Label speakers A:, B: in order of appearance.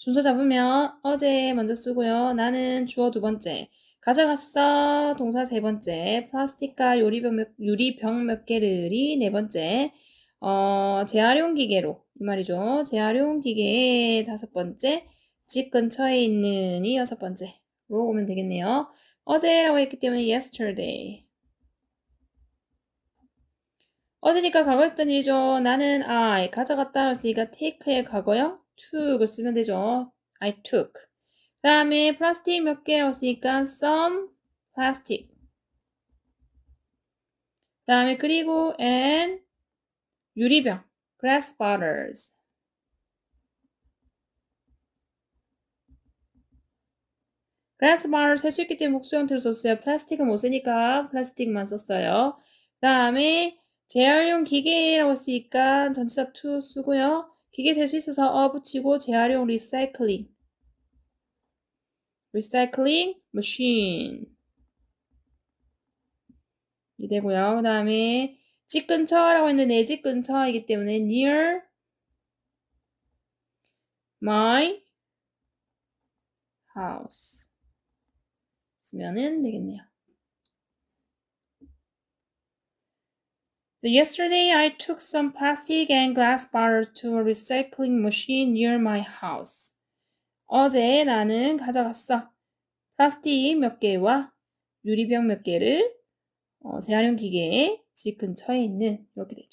A: 순서 잡으면 어제 먼저 쓰고요. 나는 주어 두 번째. 가져갔어. 동사 세 번째. 플라스틱과 유리병 몇, 유리병 몇 개를이 네 번째. 어, 재활용 기계로. 이 말이죠. 재활용 기계의 다섯 번째. 집 근처에 있는 이 여섯 번째로 오면 되겠네요. 어제라고 했기 때문에 yesterday. 어제니까 과거에 쓰던 일이죠. 나는 I 가져갔다 했으니까 take의 과거형 took을 쓰면 되죠. I took. 그 다음에 플라스틱 몇 개라고 쓰니까 some plastic. 그 다음에 그리고 and 유리병 glass bottles. glass bottles 셀수 있기 때문에 복수 형태로 썼어요. 플라스틱은 못 쓰니까 플라스틱만 썼어요. 그 다음에 재활용 기계라고 쓰니까 전치사 to 쓰고요. 기계 셀 수 있어서 어 붙이고 재활용 리사이클링. 리사이클링 머신. 이 되고요. 그 다음에 집 근처라고 했는데 내 집 근처이기 때문에 near my house 쓰면은 되겠네요. So yesterday I took some plastic and glass bottles to a recycling machine near my house. 어제 나는 가져갔어. 플라스틱 몇 개와 유리병 몇 개를 어, 재활용 기계에 집 근처에 있는 이렇게 되죠.